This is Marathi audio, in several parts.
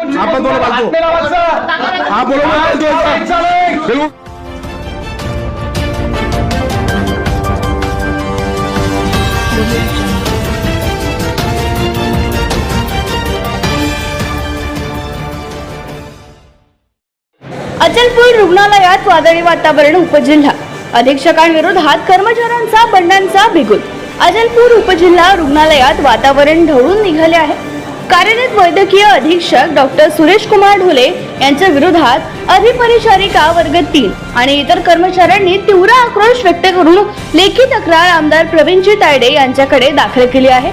आपण बाजू. हा बिलकुल अचलपूर रुग्णालयात वादळी वातावरण उपजिल्हा. अधीक्षकांविरोधात कर्मचाऱ्यांचा बंडांचा बिगुल. अचलपूर उपजिल्हा रुग्णालयात वातावरण ढवळून निघाले आहे. कार्यरत वैद्यकीय अधीक्षक डॉक्टर सुरेश कुमार ढोले यांच्या विरोधात अधिपरिचारिका वर्ग तीन आणि इतर कर्मचाऱ्यांनी तीव्र आक्रोश व्यक्त करून लेखी तक्रार आमदार प्रवीणजी तायडे यांच्याकडे दाखल केली आहे.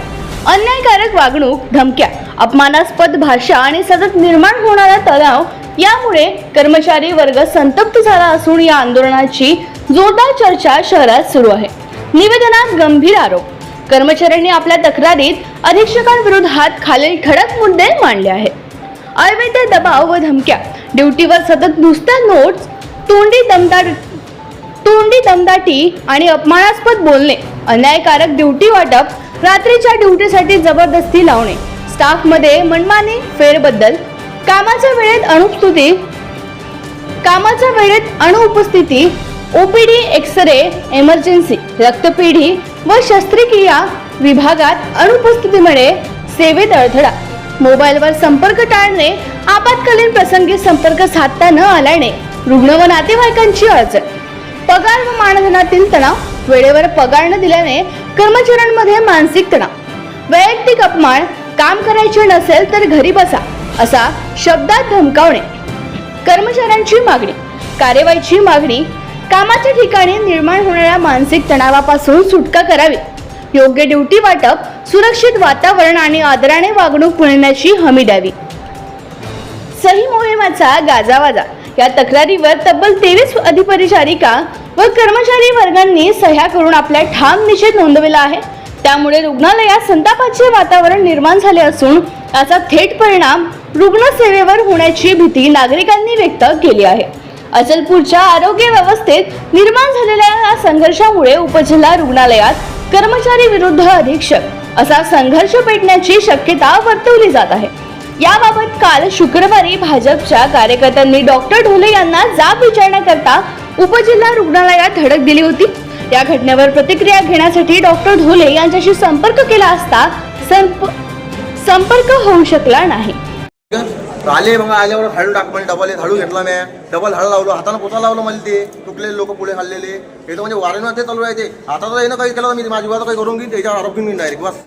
अन्यायकारक वागणूक धमक्या अपमानास्पद भाषा आणि सतत निर्माण होणारा तणाव यामुळे कर्मचारी वर्ग संतप्त झाला असून या आंदोलनाची जोरदार चर्चा शहरात सुरू आहे. निवेदनात गंभीर आरोप कर्मचाऱ्यांनी आपल्या तक्रारीत अधीक्षकांविरोधात खालील ठळक मुद्दे मांडले आहेत. अवैध दबाव व धमक्या ड्युटीवर सतत नुसत्या नोट्स तोंडी दमदार तोंडी दमदाटी आणि अपमानास्पद बोलणे अन्यायकारक ड्युटी वाटप रात्रीच्या ड्युटीसाठी जबरदस्ती लावणे स्टाफमध्ये मनमानी फेरबद्दल कामाच्या वेळेत अनुपस्थिती कामाच्या वेळेत अनुपस्थिती ओपीडी एक्स रे एमर्जन्सी रक्तपेढी व शस्त्रक्रिया विभागात अनुपस्थितीमुळे सेवेत अडथळा. मोबाईलवर संपर्क टाळणे आपत्कालीन प्रसंगी संपर्क साधता न आल्याने रुग्ण व नातेवाईकांची अडचण. पगार व मानधनातील तणाव वेळेवर पगार न दिल्याने कर्मचाऱ्यांमध्ये मानसिक तणाव. वैयक्तिक अपमान काम करायचे नसेल तर घरी बसा असा शब्दात धमकावणे. कर्मचाऱ्यांची मागणी कार्यवाहीची मागणी कामाच्या ठिकाणी निर्माण होणाऱ्या मानसिक तणावापासून सुटका करावी. योग्य ड्युटी वाटप सुरक्षित वातावरण आणि आदराने वागणूक मिळण्याची हमी द्यावी. सही मोहिमेचा गाजावाजा. या तक्रारीवर तब्बल तेवीस अधिपरिचारिका व कर्मचारी वर्गांनी सह्या करून आपला ठाम निषेध नोंदविला आहे. त्यामुळे रुग्णालयात संतापाचे वातावरण निर्माण झाले असून याचा थेट परिणाम रुग्णसेवेवर होण्याची भीती नागरिकांनी व्यक्त केली आहे. अचलपूरच्या आरोग्य व्यवस्थेत निर्माण झालेल्या या संघर्षामुळे उपजिल्हा रुग्णालयात कर्मचारी विरुद्ध अधीक्षक असा संघर्ष पेटण्याची शक्यता वर्तवली जात आहे. याबाबत काल शुक्रवारी भाजपच्या कार्यकर्त्यांनी डॉक्टर ढोले यांना जाब विचारण्याकरता उपजिल्हा रुग्णालयात धडक दिली होती. या घटनेवर प्रतिक्रिया घेण्यासाठी डॉक्टर ढोले यांच्याशी संपर्क केला असता संप- संपर्क होऊ शकला नाही. आले मग आल्यावर हाडून टाक म्हणजे डबल एक हाडू घेतला मी. डबल हाड लावलो हातानं पोचा लावलं मला ते. तुटलेले लोक पुढे खाल्लेले. हे तर म्हणजे वारेनं ते चालू आहे ते. आता तर येणं काही केलं मी माझी बाजू काही करून घेईन त्याच्यावर आरोप घेऊन डायरेक्ट बस.